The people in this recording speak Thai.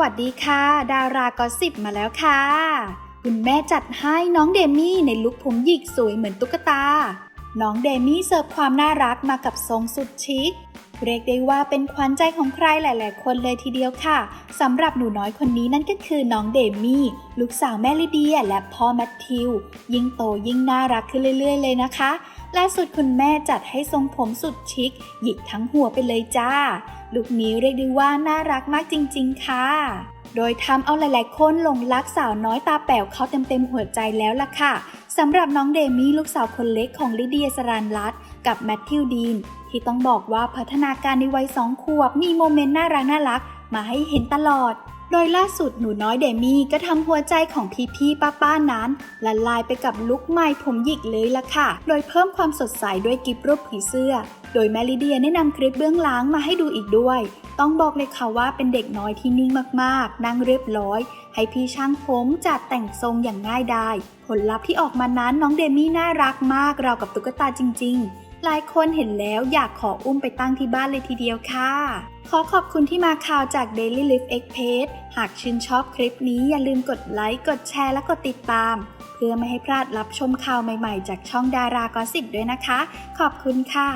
วัสดีค่ะ ดารากอสิบมาแล้วค่ะ คุณแม่จัดให้น้องเดมี่ในลุคผมหยิกสวยเหมือนตุ๊กตา น้องเดมี่เสิร์ฟความน่ารักมากับทรงสุดชิค เรียกได้ว่าเป็นขวัญใจของใครหลาย ๆ คนเลยทีเดียวค่ะสำหรับหนูน้อยคนนี้นั่นก็คือน้องเดมี่ ลูกสาวแม่ลิเดียและพ่อแมทธิว ยิ่งโตยิ่งน่ารักขึ้นเรื่อย ๆ เลยนะคะ ล่าสุดคุณแม่จัดให้ทรงผมสุดชิค หยิกทั้งหัวไปเลยจ้า ลุคนี้เรียกได้ว่าน่ารักมากจริง ๆ ค่ะ โดยทำเอาหลาย ๆ คนหลงรักสาวน้อยตาแป๋วเขาเต็ม ๆ หัวใจแล้วล่ะค่ะสำหรับน้องเดมี่ลูกสาวคนเล็กของลิเดียสรันรัตกับแมทธิวดีนที่ต้องบอกว่าพัฒนาการในวัยสองขวบมีโมเมนต์น่ารักน่ารักมาให้เห็นตลอด โดยล่าสุดหนูน้อยเดมี่ก็ทำหัวใจของพี่ๆป้าๆนั้นละลายไปกับลุคใหม่ผมหยิกเลยล่ะค่ะ โดยเพิ่มความสดใสด้วยกิฟรูปผีเสื้อ โดยแมลิเดียได้นำคลิปเบื้องหลังมาให้ดูอีกด้วย ต้องบอกเลยค่ะว่าเป็นเด็กน้อยที่นิ่งมากๆ นั่งเรียบร้อย ให้พี่ช่างผมจัดแต่งทรงอย่างง่ายดาย ผลลัพธ์ที่ออกมานั้นน้องเดมี่น่ารักมากราวกับตุ๊กตาจริง ๆ หลายคนเห็นแล้วอยากขออุ้มไปตั้งที่บ้านเลยทีเดียวค่ะ ขอขอบคุณที่มาข่าวจาก Daily Life X Page หากชื่นชอบคลิปนี้อย่าลืมกดไลค์ กดแชร์ และกดติดตาม เพื่อไม่ให้พลาดรับชมข่าวใหม่ๆ จากช่องดารากอสิบด้วยนะคะ ขอบคุณค่ะ